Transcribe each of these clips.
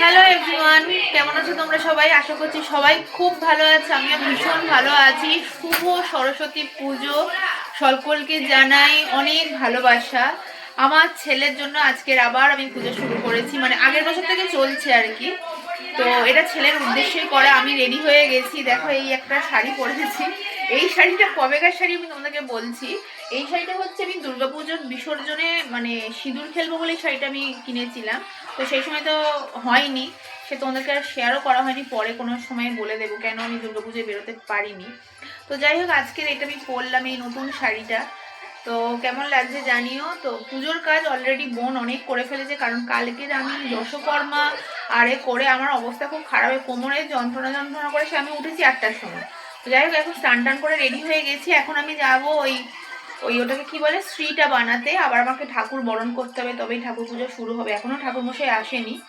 Hello everyone কেমন আছো তোমরা সবাই? আশা করছি সবাই খুব ভালো আছে। আমিও ভীষণ ভালো আছি। শুভ সরস্বতী পুজো। সকলকে জানাই অনেক ভালোবাসা। আমার ছেলের জন্য আজকের আবার আমি পুজো শুরু করেছি। মানে আগের বছর থেকে চলছে আর কি। তো এটা ছেলের উদ্দেশ্যেই করা। আমি রেডি হয়ে গেছি। দেখো, এই একটা শাড়ি পরেছি। এই শাড়িটা কবেকার শাড়ি আমি তোমাদেরকে বলছি। এই শাড়িটা হচ্ছে আমি দুর্গাপুজোর বিসর্জনে মানে সিঁদুর খেলব বলে শাড়িটা আমি কিনেছিলাম। তো সেই সময় তো হয়নি। সে তোমাদেরকে আর শেয়ারও করা হয়নি। পরে কোনো সময় বলে দেবো কেন আমি দুর্গাপুজোয় বেরোতে পারিনি। তো যাই হোক, আজকের এটা আমি পরলাম এই নতুন শাড়িটা। তো কেমন লাগছে জানিও? তো পুজোর কাজ অলরেডি বোন অনেক করে ফেলেছে। কারণ কালকে আমি দশকর্মা, আরে করে আমার অবস্থা খুব খারাপ। কোমরে যন্ত্রণা যন্ত্রণা করে সে আমি উঠেছি আটটার সময়। তো যাই হোক, এখন স্নান টান করে রেডি হয়ে গেছি। এখন আমি যাব ওই ওই ওটাকে কি বলে? শ্রীটা বানাতে। আবার আমাকে ঠাকুর বরণ করতে হবে, তবেই ঠাকুর পুজো শুরু হবে। এখনও ঠাকুর মশাই আসেনি।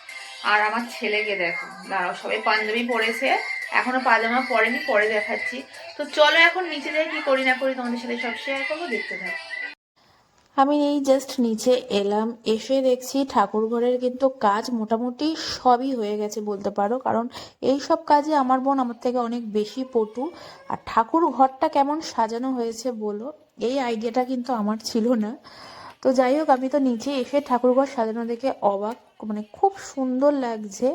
আর আমার ছেলেকে দেখো। দাঁড়াও, সবাই পাঞ্জাবি পরেছে। এখনও পাজামা পরেনি, পরে দেখাচ্ছি। তো চলো এখন নিচে যাই, কি করি না করি তোমাদের সাথে সব শেয়ার করব, দেখতে থাকো। আমি এই জাস্ট নিচে এলাম। এসে দেখছি ঠাকুর ঘরের কিন্তু কাজ মোটামুটি সবই হয়ে গেছে বলতে পারো। কারণ এই সব কাজে আমার বোন আমার থেকে অনেক বেশি পটু। আর ঠাকুর ঘরটা কেমন সাজানো হয়েছে বলো? এই আইডিয়াটা কিন্তু আমার ছিল না। তো যাই হোক আমি তো নিচে এসে ঠাকুর ঘর সাজানো দেখে অবাক মানে খুব সুন্দর লাগছে।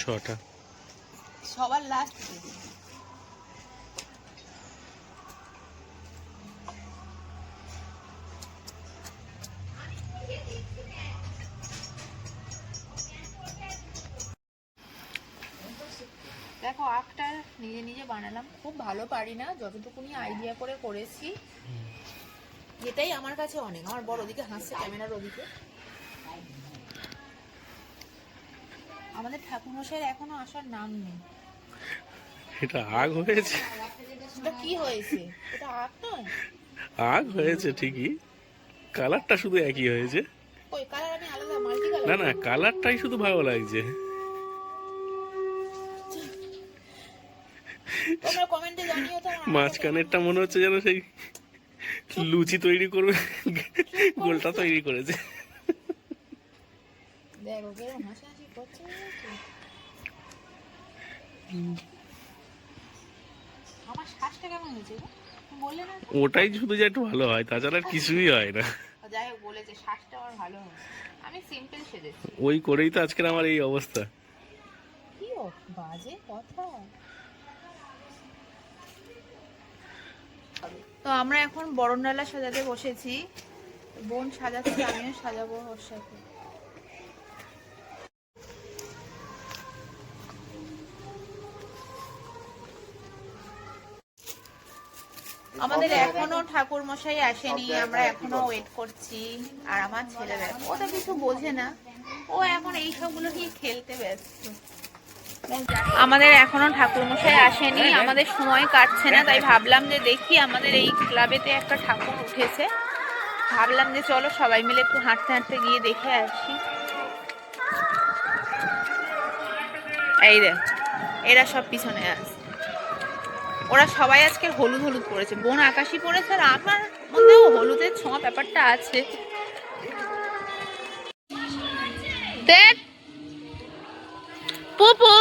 ছটা। সবার লাস্ট দেখো আখটা নিজে নিজে বানালাম। খুব ভালো পারি না যতটুকুনি আইডিয়া করে করেছি। এটাই আমার কাছে অনেক। আমার বড় ওদিকে হাসছে ক্যামেরার ওদিকে। আমাদের ঠাকুরমশাইয়ের এখনও আসার নাম নেই। এটা আগ হয়েছে। এটা কি হয়েছে? এটা আখ নয়? আগ হয়েছে ঠিকই। কালারটা শুধু একই হয়েছে। ওই কালার আমি আলাদা মাল্টি না কালার না কালারটাই শুধু ভালো লাগছে। মাঝখানেরটা মনে হচ্ছে যেন সেই লুচি তৈরি করবে গোলটা তৈরি করেছে? ওটাই শুধু যে একটু ভালো হয় তাছাড়া আর কিছুই হয় না। যাই হোক বলেছে শ্বাসটা আমার ভালো হয়েছে আমি সিম্পল সেজেছি। ওই করেই তো আজকের আমার এই অবস্থা। কি বাজে কথা। তো আমরা এখন বরণডালা সাজাতে বসেছি। বোন সাজাচ্ছে আমিও সাজাবো ওর সাথে। আমাদের এখনও ঠাকুর মশাই আসেনি আমরা এখনও ওয়েট করছি। আর আমার ছেলে ও তো কিছু বোঝে না। ও এখন এই সবগুলো নিয়ে খেলতে ব্যস্ত। আমাদের এখনও ঠাকুর মশাই আসেনি, আমাদের সময় কাটছে না, তাই ভাবলাম যে দেখি আমাদের এই ক্লাবেতে একটা ঠাকুর উঠেছে। ভাবলাম যে চলো সবাই মিলে একটু হাঁটতে হাঁটতে গিয়ে দেখে আসি। এই রে এরা সব পিছনে আছে। ওরা সবাই আজকে হলুদ হলুদ পরেছে। বোন আকাশি পড়েছে আর আমার মধ্যেও হলুদের ছোঁয়া ব্যাপারটা আছে। পুপু!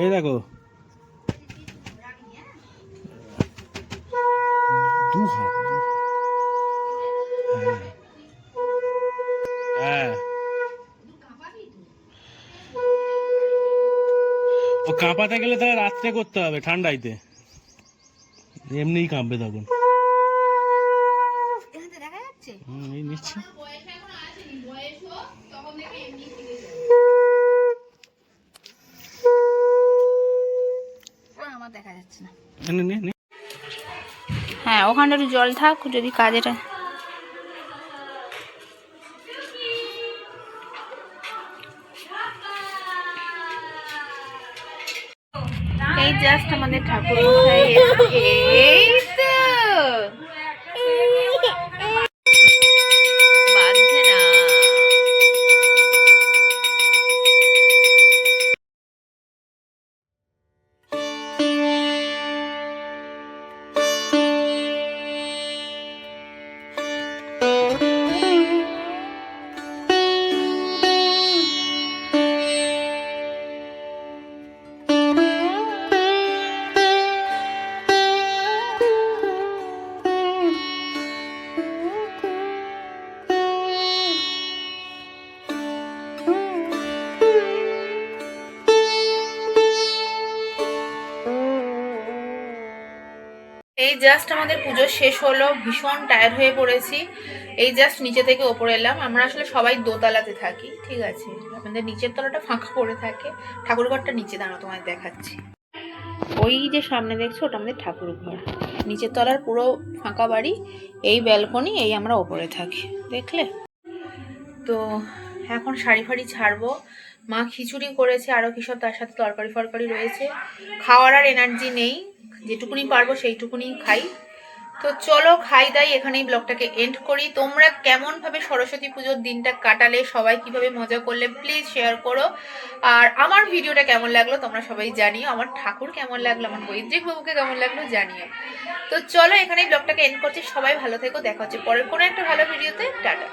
এই দেখো। দু হাত। হ্যাঁ। হ্যাঁ। ও কাঁপাতে গেলে তাহলে রাত্রে করতে হবে ঠান্ডাইতে। এমনিই কাঁপবে তখন। হুম এই নিচ্ছি। যাচ্ছে না। হ্যাঁ ওখানটা একটু জল থাক যদি কাজেটা এই জাস্ট আমাদের ঠাকুর এই জাস্ট আমাদের পুজো শেষ হলো, ভীষণ টায়ার্ড হয়ে পড়েছি। এই জাস্ট নিচে থেকে ওপরে এলাম। আমরা আসলে সবাই দোতলাতে থাকি, ঠিক আছে? আমাদের নিচের তলাটা ফাঁকা পড়ে থাকে। ঠাকুরঘরটা নিচে দাঁড়ো তোমায় দেখাচ্ছি। ওই যে সামনে দেখছ, ওটা আমাদের ঠাকুর ঘর। নিচের তলার পুরো ফাঁকা বাড়ি, এই ব্যালকনি এই আমরা ওপরে থাকি। দেখলে? তো এখন শাড়ি ফাড়ি ছাড়বো। মা খিচুড়ি করেছে, আরও কি সব তার সাথে তরকারি ফরকারি রয়েছে। খাওয়ার আর এনার্জি নেই। যেটুকুনি পারব সেইটুকুনি খাই। তো চলো খাই দাই, এখানেই ব্লগটাকে এন্ড করি। তোমরা কেমনভাবে সরস্বতী পুজোর দিনটা কাটালে, সবাই কীভাবে মজা করলে প্লিজ শেয়ার করো। আর আমার ভিডিওটা কেমন লাগল তোমরা সবাই জানিও। আমার ঠাকুর কেমন লাগল, আমার বৈদ্রিক বাবুকে কেমন লাগল জানিও। তো চলো এখানেই ব্লগটাকে এন্ড করছি। সবাই ভালো থেকো। দেখা হচ্ছে পরের কোনো একটা ভালো ভিডিওতে। টাটা।